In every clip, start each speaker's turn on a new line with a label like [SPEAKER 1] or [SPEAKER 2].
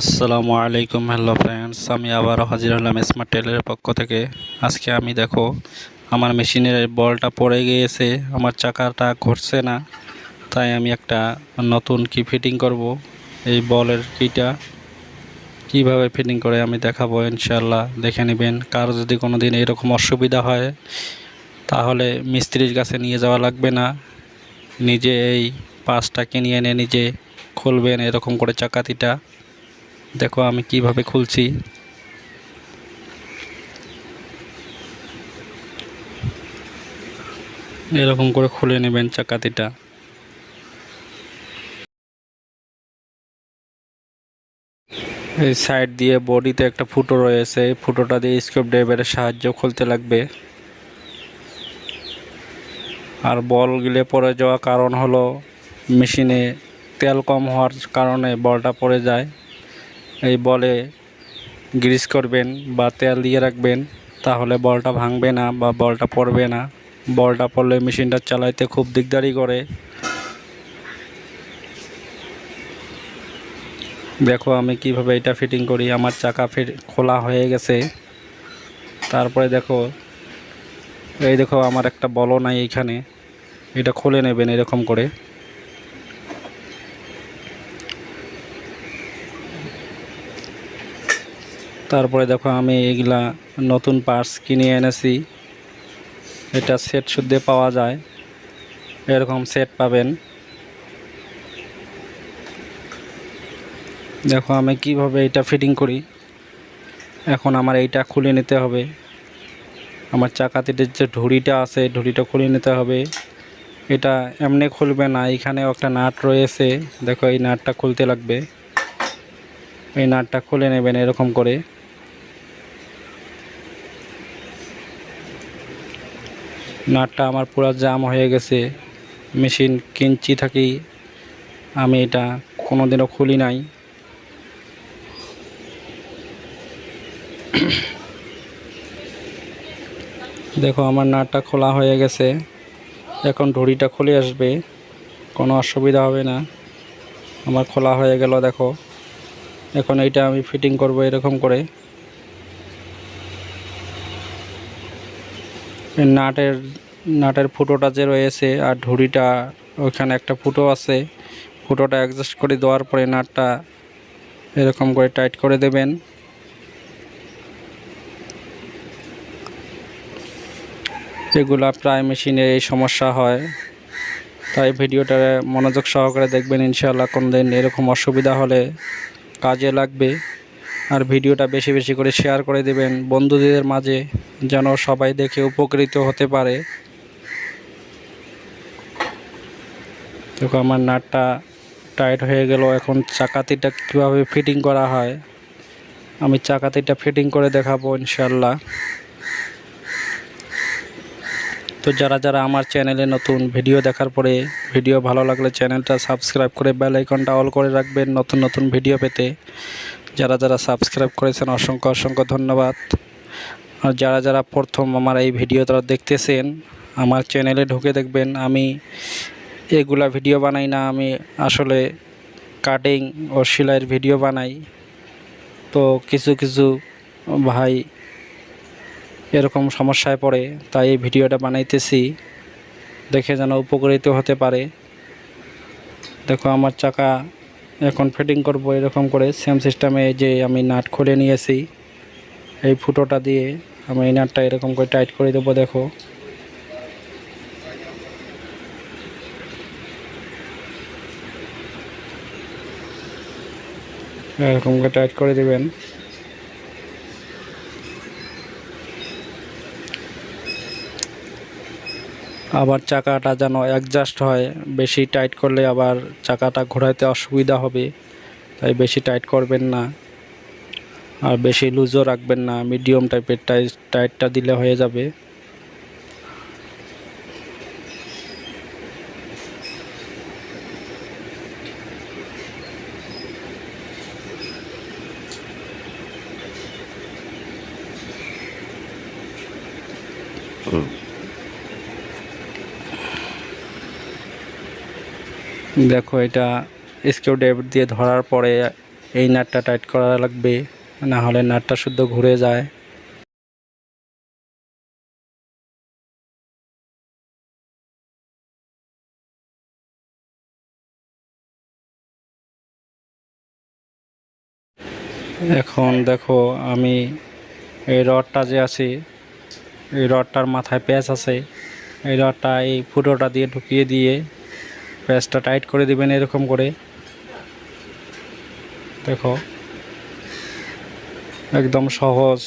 [SPEAKER 1] আসসালামু আলাইকুম, hello friends আমি আবারও হাজির হলাম স্মার্ট টেলের পক্ষ থেকে। আজকে আমি দেখো, আমার মেশিনের বলটা পড়ে গিয়েছে, আমার চাকাটা ঘুরছে না, তাই আমি একটা নতুন কি ফিটিং করব, এই বলের কিটা। কীভাবে ফিটিং করে আমি দেখাবো ইনশাল্লাহ দেখে নেবেন। কারও যদি কোনো দিন এরকম অসুবিধা হয়, তাহলে মিস্ত্রির কাছে নিয়ে যাওয়া লাগবে না। নিজে এই পাঁচটা কিনে এনে নিজে খুলবেন, এরকম করে চাকাতিটা দেখো আমি কীভাবে খুলছি। এরকম করে খুলে নেবেন চাকাতিটা। এই সাইড দিয়ে বডিতে একটা ফুটো রয়েছে, এই ফুটোটা দিয়ে স্ক্রুপ ড্রাইভারের সাহায্য খুলতে লাগবে। আর বল গিলে পড়ে যাওয়া কারণ হলো মেশিনে তেল কম হওয়ার কারণে বলটা পড়ে যায়। এই বলে গ্রিস করবেন বা তেল দিয়ে রাখবেন, তাহলে বলটা ভাঙবে না বা বলটা পড়বে না। বলটা পড়লে মেশিনটা চালাইতে খুব দিকদারি করে। দেখো আমি কীভাবে এটা ফিটিং করি, আমার চাকা ফিট খোলা হয়ে গেছে। তারপরে দেখো, এই দেখো আমার একটা বলও নাই এইখানে এটা খুলে নেবেন এরকম করে। তারপরে দেখো আমি এগুলা নতুন পার্টস কিনে এনেছি। এটা সেট শুদ্ধে পাওয়া যায়। এরকম সেট পাবেন। দেখো আমি কীভাবে এটা ফিটিং করি। এখন আমার এইটা খুলে নিতে হবে। আমার চাকাতিটির যে ঢুড়িটা আছে ঢুড়িটা খুলে নিতে হবে। এটা এমনি খুলবে না, এখানে একটা নাট রয়েছে। দেখো এই নাটটা খুলতে লাগবে। এই নাটটা খুলে নেবেন এরকম করে। নাটটা আমার পুরো জাম হয়ে গেছে। মেশিন কিনছি থাকি, আমি এটা কোনো দিনও খুলি নাই। দেখো, আমার নাটটা খোলা হয়ে গেছে। এখন ঢড়িটা খুলে আসবে, কোনো অসুবিধা হবে না। আমার খোলা হয়ে গেল, দেখো। এখন এইটা আমি ফিটিং করব এরকম করে। নাটের নাটের ফুটোটা যে রয়েছে আর ঢুড়িটা, ওইখানে একটা ফুটো আছে। ফুটোটা অ্যাডজাস্ট করে দেওয়ার পরে নাটটা এরকম করে টাইট করে দেবেন। এগুলা প্রায় মেশিনে এই সমস্যা হয়। তাই ভিডিওটা মনোযোগ সহকারে দেখবেন, ইনশাআল্লাহ কোনো দিন এরকম অসুবিধা হলে কাজে লাগবে। আর ভিডিওটা বেশি বেশি করে শেয়ার করে দেবেন বন্ধুদের মাঝে। যেন সবাই দেখে উপকৃত হতে পারে। দেখো, আমার নাটটা টাইট হয়ে গেল। এখন চাকাতিটা কীভাবে ফিটিং করা হয়? আমি চাকাতিটা ফিটিং করে দেখাবো ইনশাল্লাহ তো যারা যারা আমার চ্যানেলে নতুন ভিডিও দেখার পরে ভিডিও ভালো লাগলে চ্যানেলটা সাবস্ক্রাইব করে বেল আইকনটা অল করে রাখবেন নতুন নতুন ভিডিও পেতে। যারা যারা সাবস্ক্রাইব করেছেন, অসংখ্য অসংখ্য ধন্যবাদ। আর যারা যারা প্রথম আমার এই ভিডিও তারা দেখতেছেন, আমার চ্যানেলে ঢুকে দেখবেন, আমি এগুলা ভিডিও বানাই না, আমি আসলে কাটিং ও সেলাইয়ের ভিডিও বানাই। তো কিছু কিছু ভাই এরকম সমস্যায় পড়ে, তাই এই ভিডিওটা বানাইতেছি। দেখে যেন উপকৃত হতে পারে। দেখো আমার চাকা এখন ফিটিং করব এরকম করে সেম সিস্টেমে যে আমি নাট খুলে নিয়েছি, এই ফুটোটা দিয়ে। আমি এই নাটটা এরকম করে টাইট করে দেবো, দেখো। এরকম করে টাইট করে দেবেন। আবার চাকাটা যেন অ্যাডজাস্ট হয়, বেশি টাইট করলে আবার চাকাটা ঘোরাইতে অসুবিধা হবে, তাই বেশি টাইট করবেন না। আর বেশি লুজও রাখবেন না মিডিয়াম টাইপের টাইট টাইটটা দিলে হয়ে যাবে। দেখো, এটা স্ক্রু ড্রাইভার দিয়ে ধরার পরে এই নাটটা টাইট করা লাগবে। না হলে নাটটা শুদ্ধ ঘুরে যায়। এখন দেখো আমি এই রডটা যে আছে, এই রডটার মাথায় প্যাচ আছে। এই রডটা এই ফুটোটা দিয়ে ঢুকিয়ে দিয়ে প্যাচটা টাইট করে দিবেন এরকম করে। দেখো। একদম সহজ।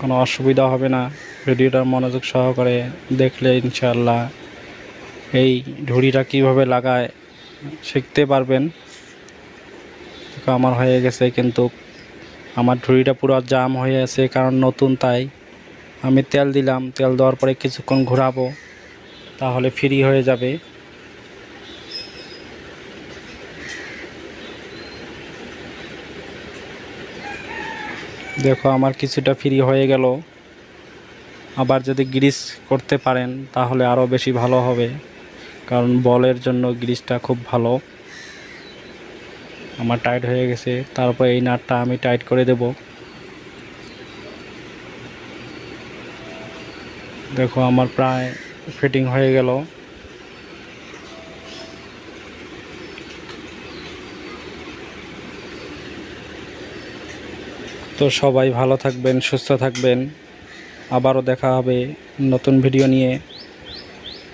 [SPEAKER 1] কোনো অসুবিধা হবে না। ভিডিওটার মনোযোগ সহকারে দেখলে ইনশাল্লাহ এই ঝুড়িটা কীভাবে লাগায় শিখতে পারবেন। আমার হয়ে গেছে কিন্তু আমার ঝুড়িটা পুরো জাম হয়ে আছে কারণ নতুন তাই। আমি তেল দিলাম, তেল দেওয়ার পরে কিছুক্ষণ ঘোরাবো, তাহলে ফ্রি হয়ে যাবে। দেখো, আমার কিছুটা ফ্রি হয়ে গেল। আবার যদি গ্রিস করতে পারেন, তাহলে আরও বেশি ভালো হবে। কারণ বলের জন্য গ্রিসটা খুব ভালো। আমার টাইট হয়ে গেছে। তারপর এই নাটটা আমি টাইট করে দেব। দেখো, আমার প্রায় ফিটিং হয়ে গেল। তো সবাই ভালো থাকবেন, সুস্থ থাকবেন। আবারও দেখা হবে নতুন ভিডিও নিয়ে।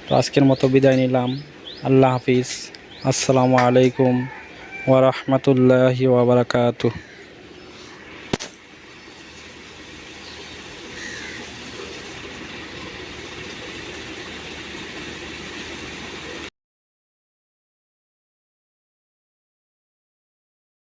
[SPEAKER 1] তো আজকের মতো বিদায় নিলাম। আল্লাহ হাফিজ। আসসালামু আলাইকুম ওরহমতুল্লাহি ওবরাকাতুহ